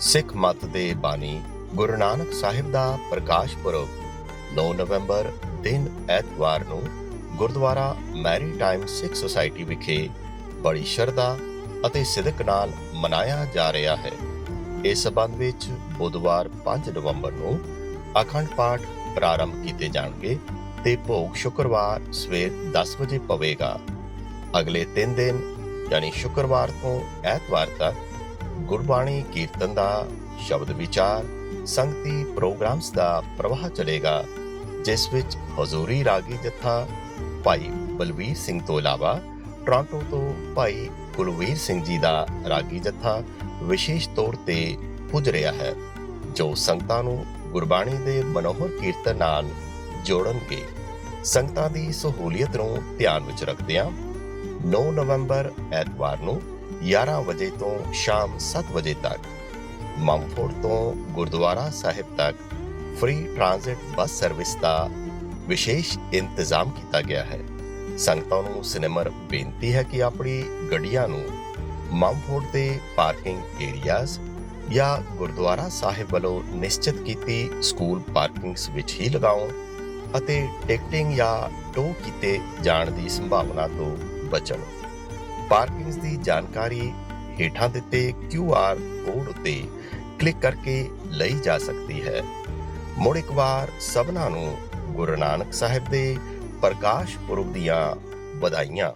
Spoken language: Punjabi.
ਸਿੱਖ ਮਤ ਦੇ ਬਾਣੀ ਗੁਰੂ ਨਾਨਕ ਸਾਹਿਬ ਦਾ ਪ੍ਰਕਾਸ਼ ਪੁਰਬ 9 ਨਵੰਬਰ ਦਿਨ ਐਤਵਾਰ ਨੂੰ Gurdwara maritime Sikh society ਵਿਖੇ ਬੜੀ ਸ਼ਰਧਾ ਅਤੇ ਸਿਦਕ ਨਾਲ ਮਨਾਇਆ ਜਾ ਰਿਹਾ ਹੈ। ਇਸ ਸਬੰਧ ਵਿੱਚ ਬੁੱਧਵਾਰ 5 ਨਵੰਬਰ ਨੂੰ ਅਖੰਡ ਪਾਠ ਪ੍ਰਾਰੰਭ ਕੀਤੇ ਜਾਣਗੇ ਤੇ ਭੋਗ ਸ਼ੁੱਕਰਵਾਰ ਸਵੇਰ 10 ਵਜੇ ਪਵੇਗਾ। ਅਗਲੇ 3 ਦਿਨ, ਯਾਨੀ ਸ਼ੁੱਕਰਵਾਰ ਤੋਂ ਐਤਵਾਰ ਤੱਕ ਗੁਰਬਾਣੀ ਕੀਰਤਨ ਦਾ ਸ਼ਬਦ ਵਿਚਾਰ, ਸੰਗਤੀ ਪ੍ਰੋਗਰਾਮਸ ਦਾ ਪ੍ਰਵਾਹ ਚੱਲੇਗਾ ਜਿਸ ਵਿੱਚ ਹਜ਼ੂਰੀ ਰਾਗੀ ਜਥਾ ਭਾਈ ਬਲਵੀਰ ਸਿੰਘ ਤੋਂ ਇਲਾਵਾ ਟੋਰਾਂਟੋ ਤੋਂ ਭਾਈ ਕੁਲਵੀਰ ਸਿੰਘ ਜੀ ਦਾ ਰਾਗੀ ਜਥਾ ਵਿਸ਼ੇਸ਼ ਤੌਰ ਤੇ ਪੁੱਜ ਰਿਹਾ ਹੈ, ਜੋ ਸੰਗਤਾਂ ਨੂੰ ਗੁਰਬਾਣੀ ਦੇ ਮਨੋਹਰ ਕੀਰਤਨ ਨਾਲ ਜੋੜਨਗੇ। ਸੰਗਤਾਂ ਦੀ ਸਹੂਲੀਅਤ ਨੂੰ ਧਿਆਨ ਵਿੱਚ ਰੱਖਦਿਆਂ 9 ਨਵੰਬਰ ਐਤਵਾਰ ਨੂੰ 11 ਵਜੇ ਤੋਂ ਸ਼ਾਮ 7 ਵਜੇ ਤੱਕ, ਮੰਮਫੋਰਡ ਤੋਂ ਗੁਰਦੁਆਰਾ ਸਾਹਿਬ ਤੱਕ ਫ੍ਰੀ ਟ੍ਰਾਂਜ਼ਿਟ ਬੱਸ ਸਰਵਿਸ ਦਾ ਵਿਸ਼ੇਸ਼ ਇੰਤਜ਼ਾਮ ਕੀਤਾ ਗਿਆ ਹੈ। ਸੰਗਤਾਂ ਨੂੰ ਸਿਨੇਮਰ ਬੇਨਤੀ ਹੈ ਕਿ ਆਪਣੀ ਗੱਡੀਆਂ ਨੂੰ ਮੰਮਫੋਰਡ ਦੇ ਪਾਰਕਿੰਗ ਏਰੀਆਜ਼ ਜਾਂ ਗੁਰਦੁਆਰਾ ਸਾਹਿਬ ਵੱਲੋਂ ਨਿਸ਼ਚਿਤ ਕੀਤੀ ਸਕੂਲ ਪਾਰਕਿੰਗਸ ਵਿੱਚ ਹੀ ਲਗਾਉਣ ਅਤੇ ਟਿਕਟਿੰਗ ਜਾਂ ਟੋ ਕੀਤੇ ਜਾਣ ਦੀ ਸੰਭਾਵਨਾ ਤੋਂ ਬਚਣ। ਪਾਰਕਿੰਗਸ ਦੀ ਜਾਣਕਾਰੀ ਹੇਠਾਂ ਦਿੱਤੇ QR ਕੋਡ ਉੱਤੇ ਕਲਿੱਕ ਕਰਕੇ ਲਈ ਜਾ ਸਕਦੀ ਹੈ। ਮੁੜ ਇੱਕ ਵਾਰ ਸਭਨਾਂ ਨੂੰ ਗੁਰੂ ਨਾਨਕ ਸਾਹਿਬ ਦੇ ਪ੍ਰਕਾਸ਼ ਪੁਰਬ ਦੀਆਂ ਵਧਾਈਆਂ।